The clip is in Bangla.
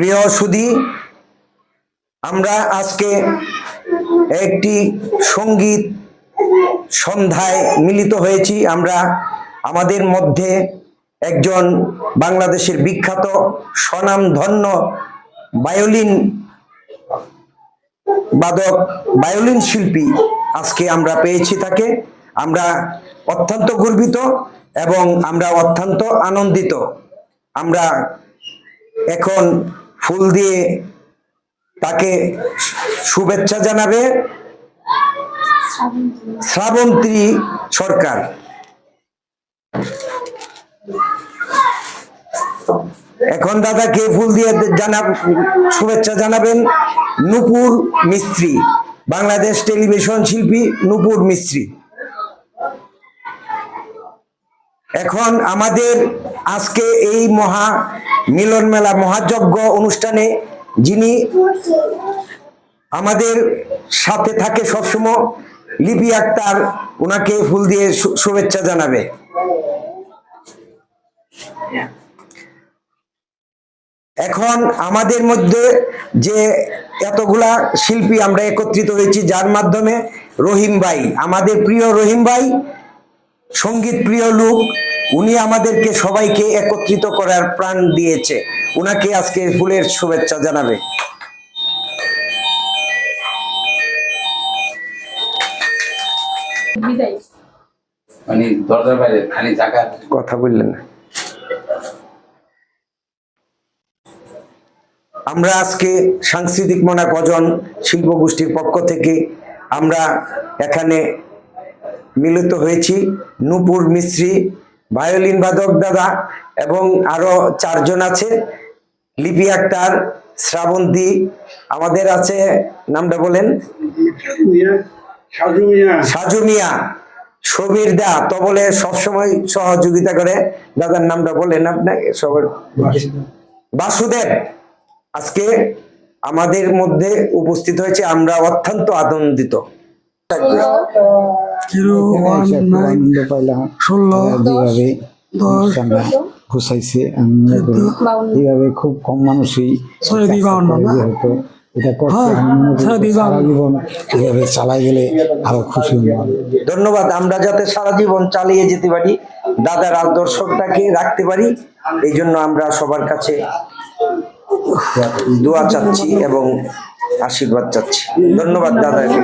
প্রিয় সুধী, আমরা আজকে একটি সংগীত সন্ধ্যায় মিলিত হয়েছি। আমরা আমাদের মধ্যে একজন বাংলাদেশের বিখ্যাত স্বনামধন্য বায়োলিন বাদক, বায়োলিন শিল্পী আজকে আমরা পেয়েছি তাকে। আমরা অত্যন্ত গর্বিত এবং আমরা অত্যন্ত আনন্দিত। আমরা এখন ফুল দিয়ে তাকে শুভেচ্ছা জানাবে শ্রাবন্তী সরকার। এখন দাদাকে ফুল দিয়ে জানা শুভেচ্ছা জানাবেন নুপুর মিস্ত্রি, বাংলাদেশ টেলিভিশন শিল্পী নুপুর মিস্ত্রি। এখন আমাদের আজকে এই মহা মিলন মেলা মহাযজ্ঞ অনুষ্ঠানে যিনি আমাদের সাথে থাকে সবসময়, লিপি আক্তার ওনাকে ফুল দিয়ে শুভেচ্ছা জানাবে। এখন আমাদের মধ্যে যে এতগুলা শিল্পী আমরা একত্রিত হয়েছি, যার মাধ্যমে রহিম ভাই, আমাদের প্রিয় রহিম ভাই সংগীত প্রিয় লোক উনি আমাদেরকে সবাইকে একত্রিত করার প্রাণ দিয়েছে। উনাকে আজকে ফুলের শুভেচ্ছা জানাবে। মানে কথা বললেন না। আমরা আজকে সাংস্কৃতিক মনা কজন শিল্প গোষ্ঠীর পক্ষ থেকে আমরা এখানে মিলিত হয়েছি। নূপুর মিস্ত্রি ভায়োলিন বাদক দাদা এবং আরও চারজন আছে। লিপি আক্তার শ্রাবন্তী আমাদের আছে নামটা বলেন? সাজু মিয়া। সবির দা তবলে সবসময় সহযোগিতা করে। দাদার নামটা বলেন আপনাকে সবার বাসুদেব আজকে আমাদের মধ্যে উপস্থিত হয়েছে। আমরা অত্যন্ত আনন্দিত। জিরো ওয়ান নাইন ষোলো যেভাবে অনুষ্ঠানটা ঘুষাইছে আমি করি এইভাবে খুব কম মানুষই? হতো এটা করতে হ্যাঁ। জীবন চালাই গেলে আরও খুশি হব ধন্যবাদ আমরা যাতে সারা জীবন চালিয়ে যেতে পারি দাদার আদর্শটাকে রাখতে পারি এই জন্য আমরা সবার কাছে দোয়া চাচ্ছি এবং আশীর্বাদ চাচ্ছি। ধন্যবাদ দাদাকে